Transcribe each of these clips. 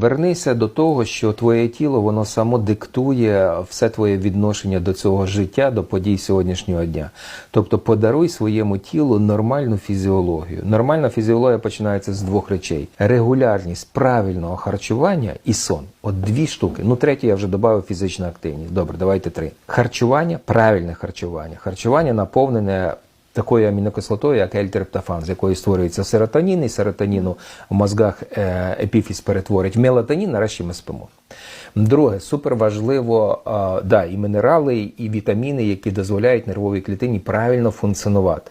вернися до того, що твоє тіло воно само диктує все твоє відношення до цього життя, до подій сьогоднішнього дня. Тобто подаруй своєму тілу нормальну фізіологію. Нормальна фізіологія починається з двох речей: регулярність правильного харчування і сон. От дві штуки. Ну, третє я вже додав фізична активність. Добре, давайте три. Харчування, правильне харчування. Харчування наповнене такою амінокислотою, як L-триптофан, з якої створюється серотонін, і серотоніну в мозгах е, епіфіз перетворить в мелатонін, нарешті ми спимо. Друге, суперважливо е, да, і мінерали, і вітаміни, які дозволяють нервовій клітині правильно функціонувати.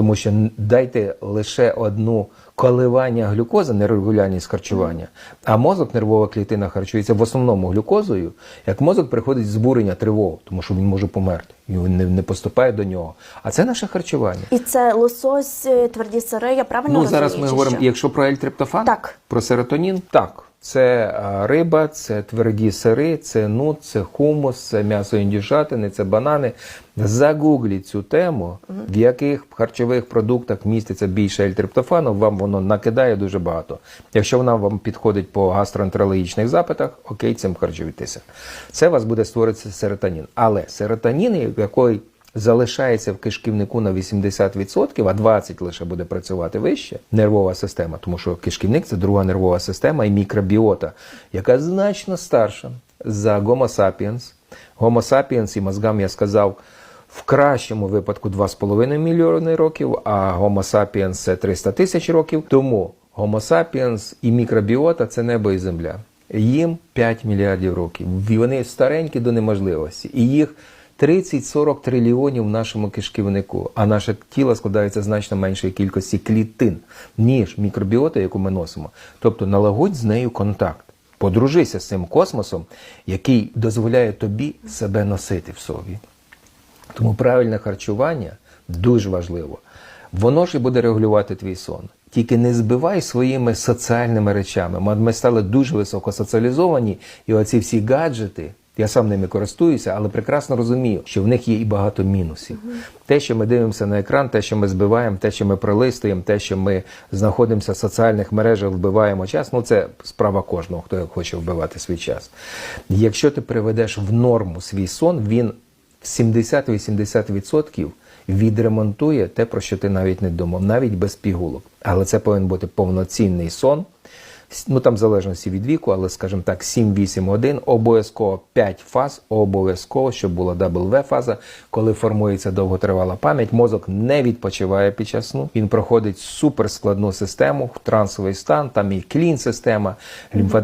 Тому що дайте лише одну коливання глюкози, нерегулярність харчування, а мозок, нервова клітина харчується в основному глюкозою, як мозок приходить збурення тривогу, тому що він може померти, і він не, не поступає до нього. А це наше харчування. І це лосось, е, тверді сири, я правильно Ну, розумію? зараз ми говоримо, що? якщо про L-триптофан, Так. про серотонін, так. Це риба, це тверді сири, це нут, це хумус, це м'ясо індюшатини, це банани. Загугліть цю тему, в яких харчових продуктах міститься більше L-триптофану, вам воно накидає дуже багато. Якщо вона вам підходить по гастроентерологічних запитах, окей, цим харчуйтеся. Це у вас буде створитися серотонін. Але серотонін, який залишається в кишківнику на 80%, а 20% лише буде працювати вище нервова система, тому що кишківник це друга нервова система і мікробіота, яка значно старша за Homo sapiens. Homo sapiens і мозгам я сказав. В кращому випадку 2,5 мільйони років, а Homo sapiens це 300 тисяч років. Тому Homo sapiens і мікробіота це небо і земля. Їм 5 мільярдів років. І Вони старенькі до неможливості. І їх 30-40 трильйонів в нашому кишківнику, а наше тіло складається значно меншої кількості клітин, ніж мікробіота, яку ми носимо. Тобто налагодь з нею контакт. Подружися з цим космосом, який дозволяє тобі себе носити в собі. Тому правильне харчування дуже важливо. Воно ж і буде регулювати твій сон. Тільки не збивай своїми соціальними речами. Ми- стали дуже високо соціалізовані, і оці всі гаджети, я сам ними користуюся, але прекрасно розумію, що в них є і багато мінусів. Те, що ми дивимося на екран, те, що ми збиваємо, те, що ми пролистуємо, те, що ми знаходимося в соціальних мережах, вбиваємо час, ну це справа кожного, хто хоче вбивати свій час. Якщо ти приведеш в норму свій сон, він 70-80% відремонтує те, про що ти навіть не думав, навіть без пігулок. Але це повинен бути повноцінний сон. Ну там в залежності від віку, але скажімо так, 7-8 годин, обов'язково 5 фаз, обов'язково, щоб була W фаза, коли формується довготривала пам'ять. Мозок не відпочиває під час сну. Він проходить суперскладну систему, трансовий стан, там і клін система, лімфатична